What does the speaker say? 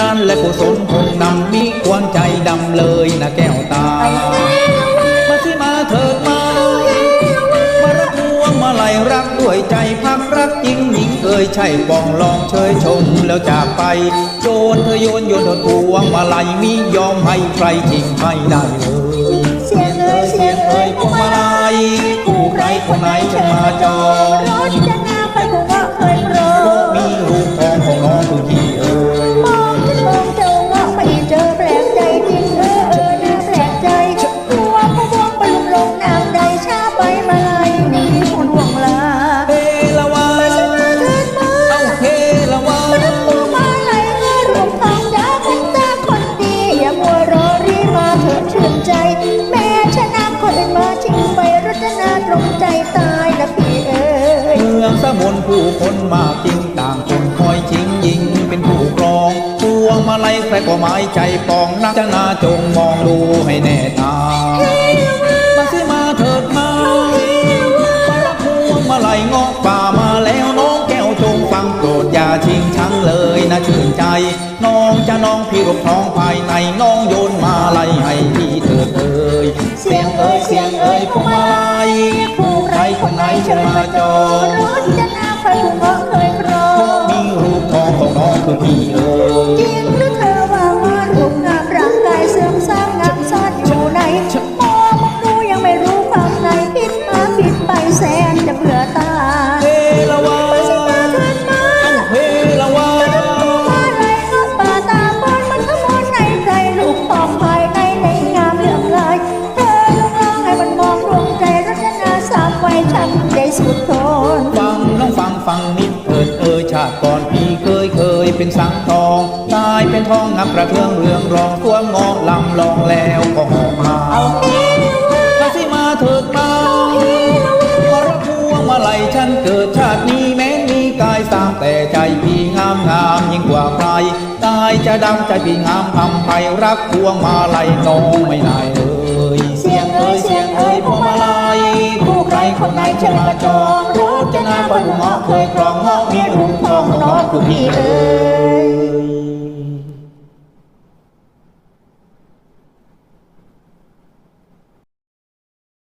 นั้นและกุศลคงนำมีควรใจดำเลยนะแก้วตา มาสิมาเถิดมา มารักพวงมาลัยรักด้วยใจพักรักจริงหญิงเอ่ยใช่ปองลองเชยชมแล้วจากไป โจนเธอโยนโยนเธอพวงมาลัยมิยอมให้ใครจริงไม่ได้เลยเสียงเอ่ยเสียงเอ่ยพวงมาลัยคู่ใครคนไหนจะมาจองรถจะหน้าใครคง ใจ แม่ชนะคนอื่นมาชิงไปรัตนาตรงใจตายนะพี่เอ๋ยเมืองสมุนผู้คนมากจริงต่างคนคอยชิงยิงเป็นผู้ครองพวงมาลัยใครก็หมายใจปองนักจะนาจงมองดูให้แน่ตามาสิมาเถิดมามารับพวงมาลัยเงาะป่ามาแล้วน้องแก้วจงฟังโปรดอย่าชิงชังเลยนะชื่นใจ น้องจะน้องพี่รบท้องภายในน้องโยนมาลัยให้พี่เถิ ดเอ่ยเสียงเอ่ยเสียงเอ่ยพวงมาลัยผู้ใครคนไหนจะมาจองรถจะนาไปผู้เคยครอมีรูปทองของน้องคือพี่ ยเคยเป็นสังทองตายเป็นทองงับกระเทืองเรืองรองตัวงอลำลองแล้วก็หอกมามาสิมาเถิดมามารับพวงมาลัยฉันเกิดชาตินี้แม้มีกายสามแต่ใจพี่งามงามยิ่งกว่าใครตายจะดำใจพี่งามทำไพรักพวงมาลัยน้องไม่ได้เลย คนไหนจะมาจองรู้จะนาคนหงอเคยครองงาะมีรูปทองน้องคุณพี่เอ้ย